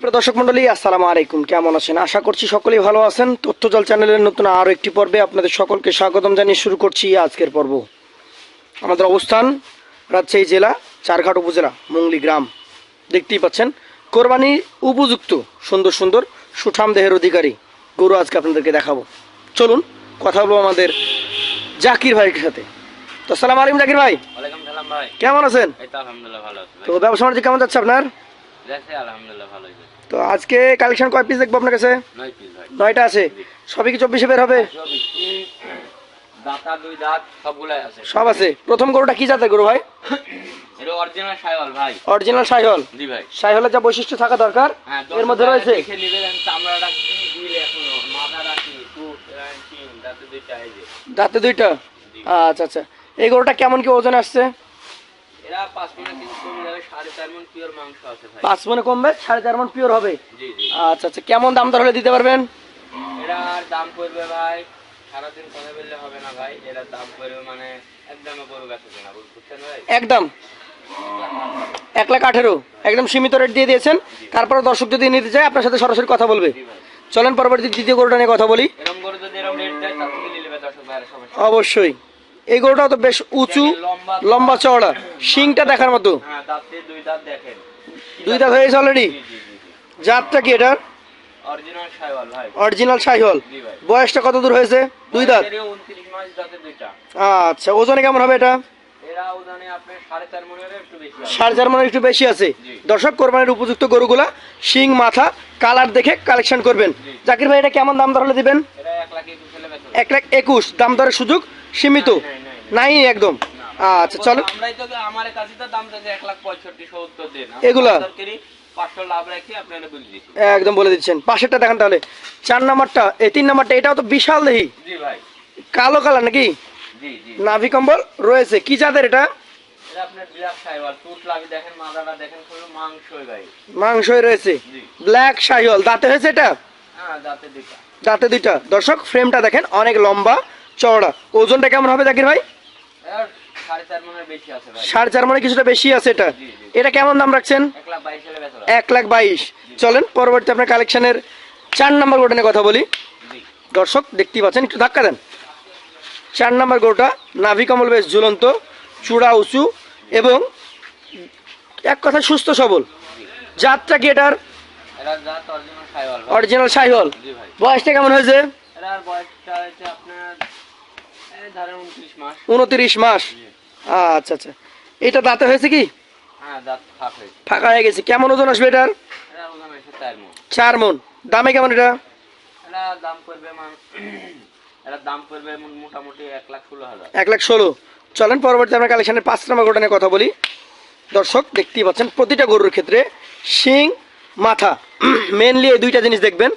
সুপ্রিয় দর্শক মন্ডলী আসসালামু আলাইকুম। কেমন আছেন? আশা করছি সকলেই ভালো আছেন। তথ্যজল চ্যানেলের নতুন আরও একটি পর্বে আপনাদের সকলকে স্বাগতম জানিয়ে শুরু করছি আজকের পর্ব। আমাদের অবস্থান রাজশাহী জেলা চারঘাট উপজেলা মুংলি গ্রাম। দেখতেই পাচ্ছেন কোরবানি উপযুক্ত সুন্দর সুন্দর সুঠাম দেহের অধিকারী। গরু আজকে আপনাদেরকে দেখাবো। চলুন কথা বলব আমাদের জাকির ভাইয়ের সাথে। তো সালাম আলাইকুম জাকির ভাই। কেমন আছেন? তো ব্যবসা বাণিজ্য কেমন যাচ্ছে আপনার? আলহামদুলিল্লাহ তো আজকে কালেকশন কয় পিস দেখব আপনার কাছে? নয়টা আছে। সবই কি চব্বিশে বের হবে? সব আছে। প্রথম গরুটা কি জাতের গরু ভাই? অরিজিনাল সাইহল সাইহলের যা বৈশিষ্ট্য থাকা দরকার হ্যাঁ এর মধ্যে রয়েছে? দাঁতে দুইটা। আচ্ছা আচ্ছা। এই গরুটা কেমন কি ওজন আসছে? এরা পাঁচ মন পিওর মাংস আছে ভাই। পাঁচ মনে কমবে সাড়ে চার মন পিওর হবে? জি জি। আচ্ছা আচ্ছা কেমন দাম দর হলে দিতে পারবেন? এরা দাম পড়বে ভাই সারাদিন কথা বললে হবে না ভাই এরা দাম পড়বে মানে একদমে গরু গাছে না বুঝছেন ভাই? একদম। এক লাখ আঠেরো একদম সীমিত রেট দিয়ে দিয়েছেন। তারপরে দর্শক যদি নিতে চায় আপনার সাথে সরাসরি কথা বলবে। চলেন পরবর্তী দ্বিতীয় গরুটা নিয়ে কথা বলি। অবশ্যই। এই গরুটাও তো বেশ উঁচু লম্বা চওড়া। শিংটা দেখার মতো। হ্যাঁ দুই দাঁত হয়েছে অলরেডি জাতটা কি এটার? অরিজিনাল সাইহল বয়সটা কত দূর হয়েছে? দুই দাঁত? আচ্ছা ওজনে কেমন হবে এটা? সাড়ে চার মনের একটু বেশি আছে। দর্শক কোরবানির উপযুক্ত গরুগুলা শিং মাথা কালার দেখে কালেকশন করবেন। জাকির ভাই এটা কেমন দাম দর হলে দিবেন? এক লাখ একুশ এক লাখ একুশ। দাম দরের সুযোগ সীমিত। নাই, একদম। আচ্ছা চলো। আমরাই তো আমার কাছে তো দাম চাইছে এক লাখ পঁয়ষট্টি সত্তর দিন। এগুলা? একদম বলে দিচ্ছেন। পাশেরটা দেখেন তাহলে। চার নাম্বারটা এই তিন নাম্বারটা এটাও তো বিশাল দেহি। কালো কালার নাকি? নাভি কম্বল রয়েছে। কি জাতের এটা? মাংসই রয়েছে। ব্ল্যাক শাহিওয়াল দাঁতে হয়েছে এটা? হ্যাঁ দাঁতে দুইটা। দর্শক ফ্রেমটা দেখেন অনেক লম্বা চওড়া। ওজনটা কেমন হবে জাকির ভাই? সাড়ে চার মানে কিছুটা বেশি আছে এটা। এটা কেমন দাম রাখছেন? এক লাখ বাইশ চলেন পরবর্তী আপনার কালেকশনের চার নাম্বার গোটা নিয়ে কথা বলি। দর্শক দেখতেই পাচ্ছেন একটু ধাক্কা দেন। চার নাম্বার গোটা নাভি কমল বেশ ঝুলন্ত চূড়া উঁচু এবং এক কথা সুস্থ সবল। জাতটা কি এটার? অরিজিনাল সাইহল বয়সটা কেমন হয়েছে আপনার উনত্রিশ মাস? আচ্ছা আচ্ছা। এটা দাঁতে হয়েছে কি? হ্যাঁ ফাঁক হয়ে গেছে। কেমন ওজন আসবে এটার? চার মন। দামে কেমন এটা? এক লাখ ষোলো চলেন পরবর্তী আমরা কালেকশনের পাঁচ নম্বর গোটা নিয়ে কথা বলি। দর্শক দেখতেই পাচ্ছেন প্রতিটা গরুর ক্ষেত্রে শিং মাথা মেনলি এই দুইটা জিনিস দেখবেন।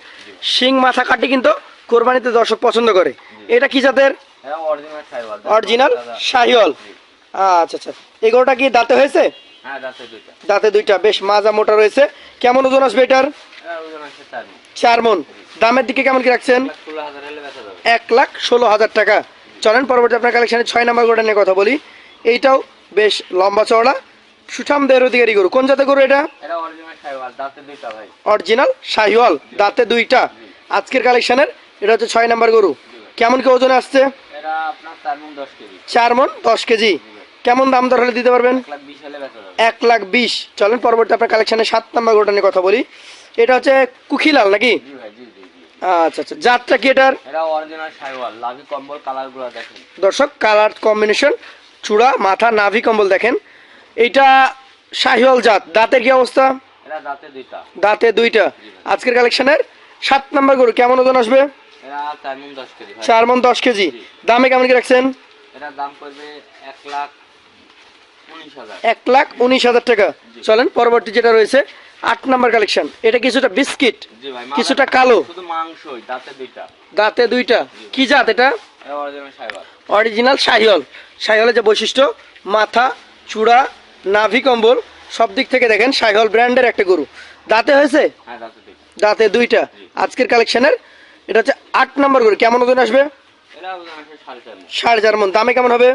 শিং মাথা কাটি কিন্তু কোরবানিতে দর্শক পছন্দ করে। এটা কি জাতের? অরিজিনাল সাইওয়াল শাহিওয়াল আচ্ছা আচ্ছা। এই গরুটা কি দাঁতে হয়েছে? হ্যাঁ দাঁতে দুইটা। বেশ মাজা মোটা রয়েছে। কেমন ওজন আসবে এটার? আছে চার মন। দামের দিকে কেমন কি রাখছেন? এক লাখ ষোলো হাজার টাকা। চলেন পরবর্তী আপনার কালেকশনে ছয় নম্বর গরুটা নিয়ে কথা বলি। এইটাও বেশ লম্বা চওড়া সুঠাম দেহের অধিকারী গরু। কোন জাতের গরু এটা? অরিজিনাল শাহিওয়াল দাঁতে দুইটা আজকের কালেকশনের এটা হচ্ছে ছয় নম্বর গরু। কেমন কি ওজনে আসছে? চার মন দশ কেজি। মন কেমন দাম দর হলে দিতে পারবেন? এক লাখ বিশ চলেন পরবর্তী আপনার কালেকশনে সাত নম্বর গরুটা নিয়ে কথা বলি। এটা হচ্ছে কুখিলাল নাকি? আচ্ছা আচ্ছা। জাতটা কি এটার? দর্শক কালার কম্বিনেশন চূড়া মাথা নাভি কম্বল দেখেন। শাহিওয়াল জাত। দাঁতের কি অবস্থা? দাঁতে দুইটা। আজকের কালেকশনের সাত নম্বর গরু। কেমন ওজন আসবে? চার মন দশ কেজি দামে কেমন কি রাখছেন? এক লাখ উনিশ হাজার। টাকা। চলেন পরবর্তী যেটা রয়েছে আট নম্বর কালেকশন। এটা কিছুটা বিস্কিট কিছুটা কালো। দাঁতে দুইটা। কি জাত এটা? অরিজিনাল শাহিওল শাহিওলের যে বৈশিষ্ট্য মাথা চূড়া নাভি কম্বল সব দিক থেকে দেখেন শাহিওল ব্র্যান্ডের একটা গরু। দাঁতে হয়েছে? হ্যাঁ দাঁতে দুইটা। আজকের কালেকশনের এটা হচ্ছে আট নম্বর গরু। কেমন ওজন আসবে? সাড়ে চার মন। দামে কেমন হবে?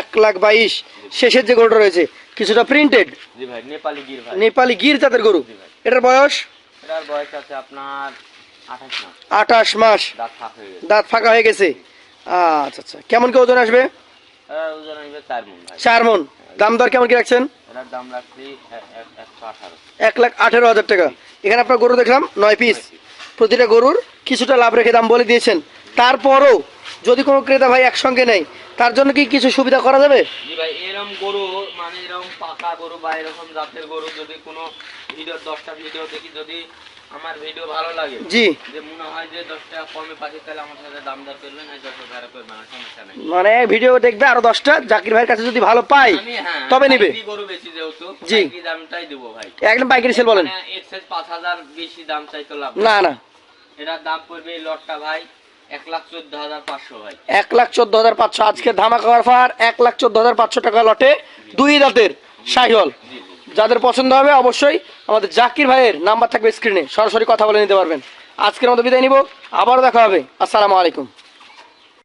এক লাখ বাইশ শেষের যে গরুটা রয়েছে কিছুটা প্রিন্টেড নেপালি গির নেপালি গির জাতের গরু। এটার বয়স? এটার বয়স আছে আপনার আঠাশ মাস। দাঁত ফাঁক হয়ে গেছে। আচ্ছা আচ্ছা। কেমন কি ওজন আসবে? চার মন দাম দর কেমন কি রাখছেন? এক লাখ আঠেরো হাজার টাকা। এখানে আপনার গরু দেখলাম নয় পিস প্রতিটা গরুর কিছুটা লাভ রেখে দাম বলে দিয়েছেন। তারপরও যদি কোনো ক্রেতা ভাই একসঙ্গে নেয়, তার জন্য কি কিছু সুবিধা করা যাবে? মানে গরু যদি কোনো দশটা ভিডিও দেখি, যদি আমার ভিডিও ভালো লাগে। জি। যে মনে হয় যে দশ টাকা কমে পাচ্ছি তাহলে আমার সাথে দাম দর করবেন আর দশ টাকা করবেন না সমস্যা নেই। মানে ভিডিও দেখবে আরও দশটা জাকির ভাইয়ের কাছে যদি ভালো পাই হ্যাঁ তবে নিবে। পাইকারি গরু বেশি যেহেতু জি। পাইকারি দামটাই দেবো ভাই। একদম পাইকারি সেল বলেন। মানে এক্সেস পাঁচ হাজার বেশি দাম চাইতো লাভ না না। এটার দাম পড়বে এই লটটা ভাই এক লাখ চোদ্দ হাজার পাঁচশো ভাই। এক লাখ চোদ্দ হাজার পাঁচশো। আজকে ধামাকা অফার এক লাখ চোদ্দ হাজার পাঁচশো টাকা লটে দুই দাঁতের জি যাদের পছন্দ হবে অবশ্যই আমাদের জাকির ভাইয়ের নাম্বার থাকবে স্ক্রিনে। সরাসরি কথা বলে নিতে পারবেন। আজকের মতো বিদায় নিব। আবারও দেখা হবে। আসসালামু আলাইকুম।